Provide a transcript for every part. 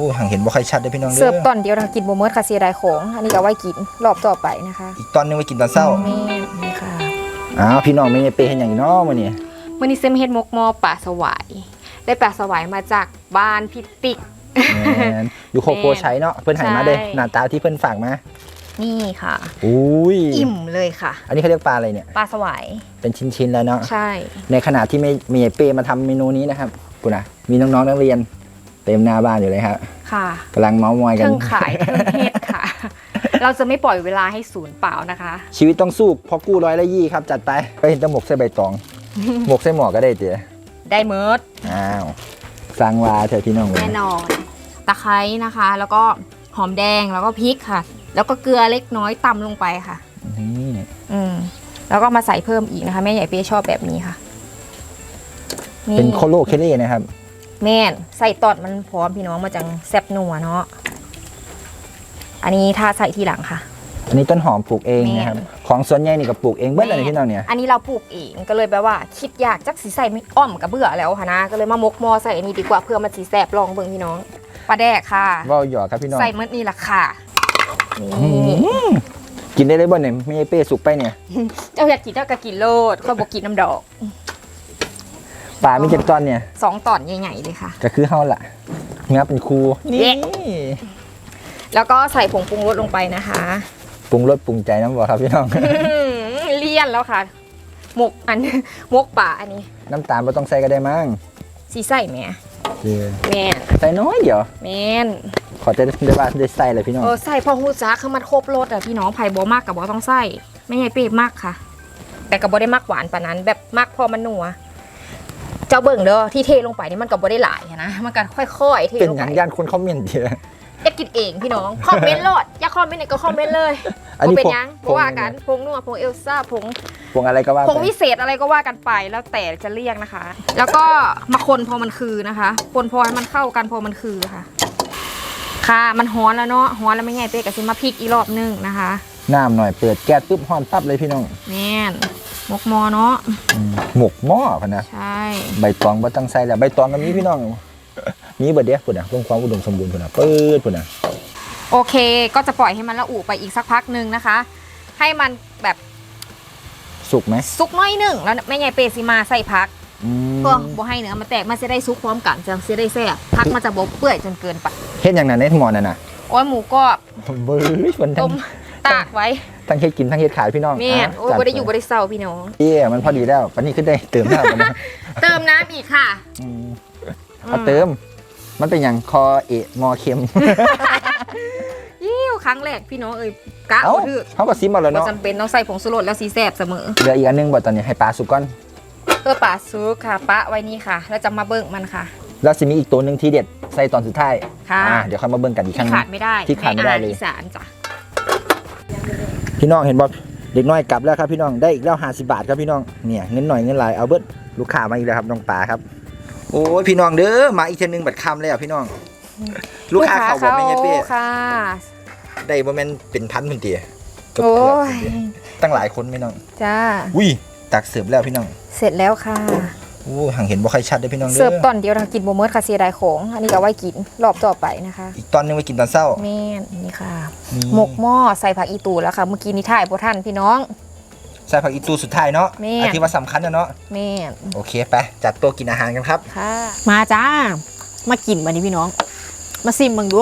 โอ้ห่างเห็นบ่ค่อยชัดได้อพี่น้องเด้เสิร์ฟตออนเดียวนะคะกินโบเมิร์ดค่ะเสียดายของ อันนี้ก็ไว้กินรอบต่อไปนะคะอีกตอนหนึงไว้กินตอนเช้าแม่นี่ค่ะอ้าวพี่น้องไม่ได้เปย์เฮ็ดหยังอีกเนาะมื้อนี้วันนี้เซมเฮ็ดมกหมอป่าสวายได้ป่าสวายมาจากบ้านพิติก แม่นอยู่โคโคชัยเนาะเพิ่นให้มาเด้อใช่ หน้าตาที่เพิ่นฝากมานี่ค่ะ อุ้ยอิ่มเลยค่ะ อันนี้เขาเรียกปลาอะไรเนี่ย ปลาสวายเป็นชิ้นๆแล้วเนาะ ใช่ ในขณะที่ไม่มีไอ้เป้มาทำเมนูนี้นะครับกูนะมีน้องๆนักเรียน เต็มหน้าบ้านอยู่เลยครับค่ะกำลังเมาส์มอยกันเครื่องขายเครื่องเฮ็ดค่ะ เราจะไม่ปล่อยเวลาให้ศูนย์เปล่านะคะ ชีวิตต้องสู้เพอกู้ร้อยละยี่ครับ จัดไปไปเห็นแตะหมกใส่ใบตอง หมกใส่หมอกก็ได้เตี๋ยได้เมิร์ดอ้าวสั่งวาเถอะพี่น้องแน่นอนตะไคร้นะคะ แล้วก็หอมแดงแล้วก็พริกค่ะ แล้วก็เกลือเล็กน้อยตำลงไปค่ะนี่อืมแล้วก็มาใส่เพิ่มอีกนะคะ แม่ใหญ่เป้ชอบแบบนี้ค่ะ เป็นโคโลเคเล่นะครับ แม่นใส่ตอดมันพร้อมพี่น้องมาจังแซ่บนัวเนาะอันนี้ถ้าใส่ทีหลังค่ะ อันนี้ต้นหอมปลูกเองแม่นะครับของสวนใหญ่นี่ก็ปลูกเองเบิ้ลอะไรพี่น้องเนี่ยอันนี้เราปลูกเองก็เลยแบบว่าคิดอยากจักสีใส่ไม่อ้อมกับเบื่อแล้วค่ะนะก็เลยมามกหมอใส่อันนี้ดีกว่าเพื่อมันสีแซ่บลองเบิ่งพี่น้องปลาแดกค่ะว่าวหยอกครับพี่น้องใส่เมื่อนี่ละค่ะอืนี่มกินได้เลยบ่เนี่ยไม่ใช่เป้สุกไปเนี่ยเจ้าอยากกินเจ้าก็กินโลดข้อยบอกกินน้ำดอก ปลาไม่เจ็บตอนเนี่ยสองตอนใหญ่ๆเลยค่ะ ก็คือเฮาล่ะงับเป็นครูนี่เย้แล้วก็ใส่ผงปรุงรสลงไปนะคะปรุงรสปรุงใจน้ำบ่ครับพี่น้องอื้อหือเลี่ยนแล้วค่ะหมกอันหมกป่าอันนี้ น้ำตาลไม่ต้องใส่ก็ได้มั้งสีใส่แหม่แม่นใส่น้อยเดียวแม่นขอจะได้ว่าได้ใส่เลยพี่น้องเออใส่พอหูจ้าคือมันครบรสอะพี่น้องไผ่บอมากกับบอต้องใส่ไม่ใช่เป๊ะมากค่ะ แต่กับบอได้มากหวานปานนั้น แบบมากพอมันนัว เจ้าเบิ่งเด้อที่เทลงไปนี่มันกับบอได้หลายอะนะมันกันค่อยๆเทเป็นลงอไปย่างย่านคนคอมเมนต์เดียวอยากกินเองพี่น้องคอมเมนต์โลดอยากคอมเมนต์ไหนก็คอมเมนต์เลยอันนี้บ่เป็นผงหยังผเพราะงว่ากันพงนัวพงเอลซ่าพงพวงอะไรก็ว่าผงไปวิเศษอะไรก็ว่ากันไปแล้วแต่จะเรียกนะคะ แล้วก็มาคนพอมันคือนะคะคนพอให้มันเข้ากันพอมันคือค่ะ ค่ะมันฮ้อนแล้วเนาะฮ้อนแล้วไม่ไงเป๊กกับซิมาพริกอีกรอบนึงนะคะ น้ำหน่อยเปิดแก๊สปุ๊บห้อนปั๊บเลยพี่น้องแม่นมกมอเนาะอืมหมกหม้อพะนะใช่ใบตองบ่ต้องใส่แล้วใบตองก็มีพี่น้องมีเบิดเดียวพุ่นน่ะเพิ่มความอุดมสมบูรณ์พุ่นน่ะปื๊ดพุ่นน่ะโอเค ก็จะปล่อยให้มันละอุไปอีกสักพักหนึ่งนะคะ ให้มันแบบสุกไหมซุกน้อยหนึ่งแล้วแม่ใหญ่เปซิมาใส่พักอืมเพื่อบ่ให้เนื้อมันแตกมันจะได้ซุกพร้อมกันจะจะได้แซ่บพักมันจะบบเปื่อยจนเกินไปเฮ็ดอย่างนั้นในหม้อนั่นน่ะโอ้ยหมูก็เบ้ยมันทั้ต้งม ตากไว้ทั้งเฮ็ดกินทั้งเฮ็ดขายพี่น้องแม่นะโอ้ยบ่ได้อยู่บ่ได้เศร้าพี่น้องเอ้ยมันพอดีแล้วปันนี้ขึ้นได้เติมน้ำมันนะเติมน้ำอีกค่ะอืมเอาเติม มันเป็นอย่างคอเอะมอเค็มยิ้วครั้งแรกพี่น้องเอ้ยกะเอ้าบ่ถือเขาก็ซิมเอาแล้วบ่เนาะจำเป็นต้องใส่ผงชูรสแล้วสีแซ่บเสมอเหลืออีกอันหนึงบ่ตอนนี้ให้ปลาสุกก่อนเพื่อป่าซุกค่ะปะไว้นี่ค่ะ แล้วจะมาเบิ่งมันค่ะแล้วสิมีอีกตัวหนึ่งที่เด็ดใส่ตอนสุดท้ายค่ะอ่าเดี๋ยวค่อยมาเบิ่งกันอีกครั้ที่งหขานึ่ดงไม่ได้ที่ขาดไม่ได้เลยในอหรอีสานจ้ะ พี่น้องเห็นบ่เด็กน้อยกลับแล้วครับพี่น้องได้อีกแล้ว50บาทครับพี่น้องเนี่ยเงินหน่อยเงินหลายเอาเบิดลูกค้ามาอีกแล้วครับน้องปลาครับ โอ้ยพี่น้องเด้อมาอีกเทอนึงบัดคำเลยอะพี่น้อง ลูกค้าเขาบอกไม่ใช่เป้ค่ะได้บ่แม่นเป็นพันพุ่นติเกือบโอ้เกือบยตั้งหลายคนพี่น้องจ้าอุ้ยตักเสิร์ฟแล้วพี่น้อง เสร็จแล้วค่ะ อู้ห่างเห็นบ่ค่อยชัดได้อพี่น้องเด้เสิร์ฟอตอนเดียวนะคะกินโบเมิร์ดค่ะเสียดายของ อันนี้ก็ไว้กินรอบต่อไปนะคะอีกตอนหนึงไว้กินตอนเช้า แม่นนี่ค่ะ นี่ หมกหม้อใส่ผักอีตูแล้วค่ะ เมื่อกี้นี้ถ่ายโบท่านพี่น้อง ใส่ผักอีตูสุดท้ายเนาะแม่ อันที่ว่าสำคัญนะเนาะแม่น โอเคไปจัดตัวกินอาหารกันครับ ค่ะ มาจ้า มากินวันนี้พี่น้อง มาซิมมึงดู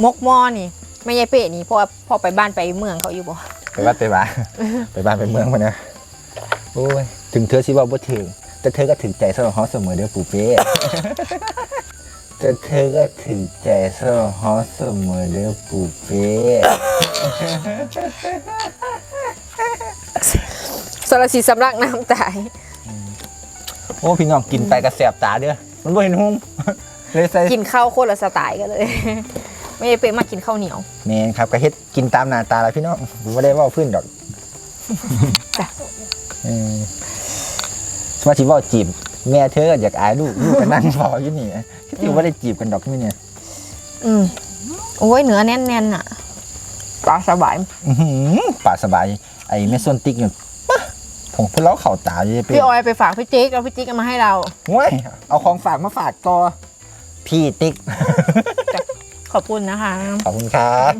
หมกหม้อนี่ไม่ใช่เป๊ะนี่เพราะว่าพอไปบ้านไปเมืองเขาอยู่บ่ไปบ้านไปบ้าน ไปบ้านไปเมืองมานะโอ้ยถึงเธอสิว่าบ่ถึง แต่เธอก็ถึงใจสำหรับเฮาเสมอเด้อปู่เป้แต่เธอก็ถึงใจสำหรับเฮาเสมอเด้อปู่เป้สารสีสำลักน้ำตายโอ้พี่น้องกินไปกระแสบตาเด้อมันบ่เห็นหุ่งเลยใส่กินข้าวโคตรละสไตล์กันเลย ไม่ใช่เป๊ะมากินข้าวเหนียวแม่นครับก็เฮ็ดกินตามหน้าตาแล้วพี่น้องบ่ได้เว้าพื้นดอกจ้ะ เออสมาชิเว้าจีบแม่เธอก็อยากอายลูกลูกก็นั่งรออยู่นี่ที่ถือว่าได้จีบกันดอกนี่เนี่ยอืมโอ้ยเนื้อแน่นๆอะปลาสบายอื้อหือป่าสบาย ไอ้แม่ส้นติ๊กเนี่ยปะผมพวกเราเข่าตาอยู่เป้พี่ออยไปฝากพี่จิ๊กแล้วพี่จิ๊กเอามาให้เราเว้ยเอาของฝากมาฝากต่อพี่ติ๊กขอบคุณนะคะ ขอบคุณครับ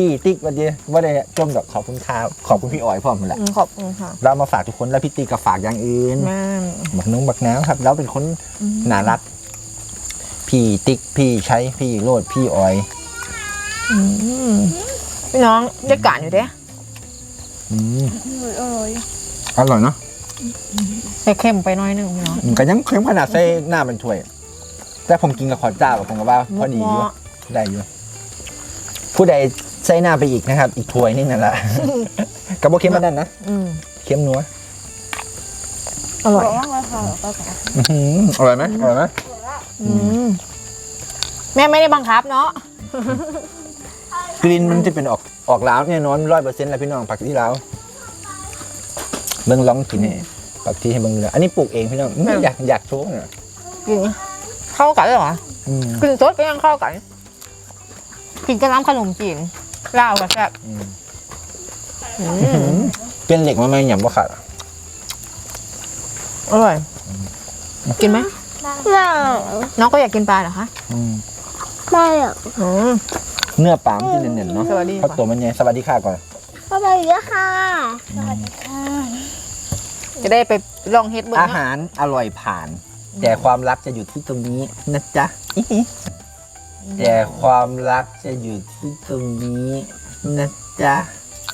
พี่ติ๊กวันนี้ว่าได้จมดอกขอบคุณครับขอบคุณพี่ออยพ่อมนแหละอืมขอบคุณค่ะ เรามาฝากทุกคนแล้วพี่ติ๊กก็ฝากอย่างอื่นแม่บักนุ้งบักน้ำครับเราเป็นคนน่ารัก พี่ติ๊กพี่ใช้พี่โรดพี่ออยอืมพี่น้องได้การอยู่เด้อืมอร่อยอร่อยเนาะใส่เค็มไปหน้อยหนึงพี่น้องอืมก็ยังเค็มขนาดใส่หน้าเป็นถ้วย แต่ผมกินกับขอจ้าแบบผมก็ว่าพอดีอยู่เหมาะได้อยู่ผู้ใด ใส่หน้าไปอีกนะครับ อีกถ้วยนี่นั่นแหละ กับโบเค็มมาดันนะอืมเค็มนัวอร่อยมากเลยค่ะก็ค่ะอื้อหืออร่อยไหมอร่อยไหมอืมแม่ไม่ได้บังคับเนาะกลิ่นมันจะเป็นออกออกล้าวเนี่ยนอนร้อยเปอร์เซ็นต์แล้วพี่น้องผักที่ล้าวเบิ่งลองกินเนี่ยผักที่ให้เบิ่งเลยอันนี้ปลูกเองพี่น้องอืมอยากอยากโชว์เนี่ยกินเข้ากันเลยเหรออืมกินสดก็ยังเข้ากันกินกับน้ำขนมจีน ลาวกับแซ่บอืมอือื้อหืมอเป็นเหล็กมาไหมหยำว่าขาดอร่อย กินไหม ไม่น้องก็อยากกินปลาเหรอคะอืมไม่อะอืม เนื้อปลามันจะเน่นๆเนาะสวัสดีเพราะตัวมันใหญ่สวัสดีค่ะก่อนสวัสดีค่ะจะได้ไปลองเฮ็ดเบิ้งอาเนาะหารอร่อยผ่าน แต่ความรักจะอยู่ที่ตรงนี้นะจ๊ะอิหิ แต่ความรักจะอยู่ที่ตรงนี้นะจ๊ะ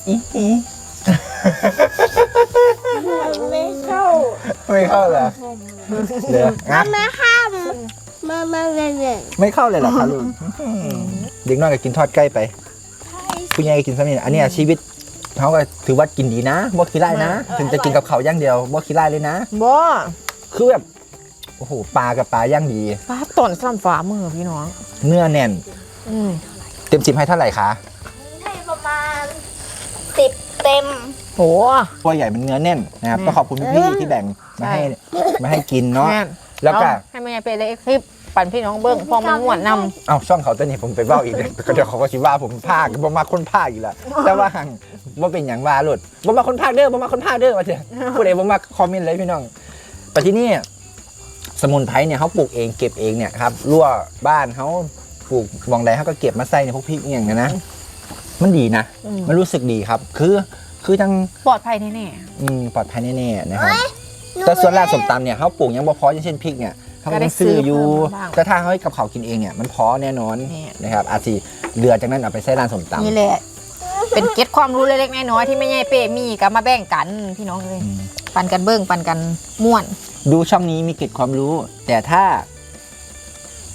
อิหิไม่เข้า ไม่เข้าเหรอเดี๋ยวอะไม่ข้ามมามาเลยเลยไม่เข้าเลยเหรอคะลุงเด็กน้อยก็กินทอดใกล้ไปผู้ใหญ่ก็กินซ้ำนี่อันเนี้ยชีวิตเขาก็ถือว่ากินดีนะบ่ขี้ไล่นะ ถึงจะกินกับเขาวอย่างเดียวบ่ขี้ไล่เลยนะบ่คือแบบโอ้โหปลากับปลาย่างดีปลาต้นซ้ำฟ้ามือพี่น้องเนื้อแน่น อืมเต็มสิบให้เท่าไหร่คะให้ประมาณสิบเต็ม โห ตัวใหญ่มันเนื้อแน่นนะครับแน่ก็ขอบคุณพี่ๆที่แบ่งมาให้มาให้กินเนาะแม่น แล้วก็ เอาให้แม่ไปเลยคลิปปั่นพี่น้องเบิ้งพอมันม่วนนำ เอาช่องเขาตัวนี้ผมไปเบ้าอีกเดี๋ยวเดี๋ยวเขาก็ชิว่าผมภาคบ่มาคนภาคอีกแล้วแต่ว่าหังว่าเป็นอย่างว่าหลุดบ่มาคนภาคเด้อบ่มาคนภาคเด้อว่าเถอะผู้ใดบ่มาคอมเมนต์เลยพี่น้องแต่ที่นี่ สมุนไพรเนี่ยเขาปลูกเองเก็บเองเนี่ยครับรั่วบ้านเขาปลูกมองใดเขาก็เก็บมาใส่ในพวกพริกอหย่างเงี้ยนะ มันดีนะ อืม มันรู้สึกดีครับ คือคือทั้งปลอดภัยแน่อืมปลอดภัยแน่ๆนะครับแต่ส่วนรากสมตำเนี่ยเขาปลูกยังบ่พออย่างเช่นพริกเนี่ยเขาก็ต้องซื้ออยู่แต่ถ้าเขาให้กับเขากินเองเนี่ยมันพอแน่นอนนะครับอาจสิเหลือจากนั้นเอาไปใส่ร้านสมๆตำ นี่แหละ เป็นเก็ตความรู้เล็กๆน้อยๆที่ไม่ใหญ่เป้มีก็มาแบ่งกันพี่น้องเลยอืมปั่นกันเบิ้งปั่นกันม่วน ดูช่องนี้มีเกร็ดความรู้ แต่ถ้า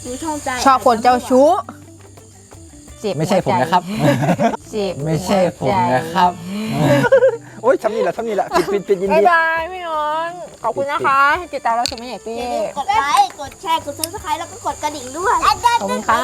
ดูช่องใจชอบคนเจ้าชู้เจ็บไม่ใช่ผมนะครับเจ็บไม่ใช่ผมนะครับ โอ๊ยทำนี่แหละทำนี่แหละปิดปิดปิดยินบ๊าดียบายพี่น้องขอบคุณนะคะที่ติดตามเราชมไม่ใหญ่เป้อย่าลืมกดไลค์กดแชร์กดซับสไครต์แล้วก็กดกระดิ่งด้วยขอบคุณค่ะ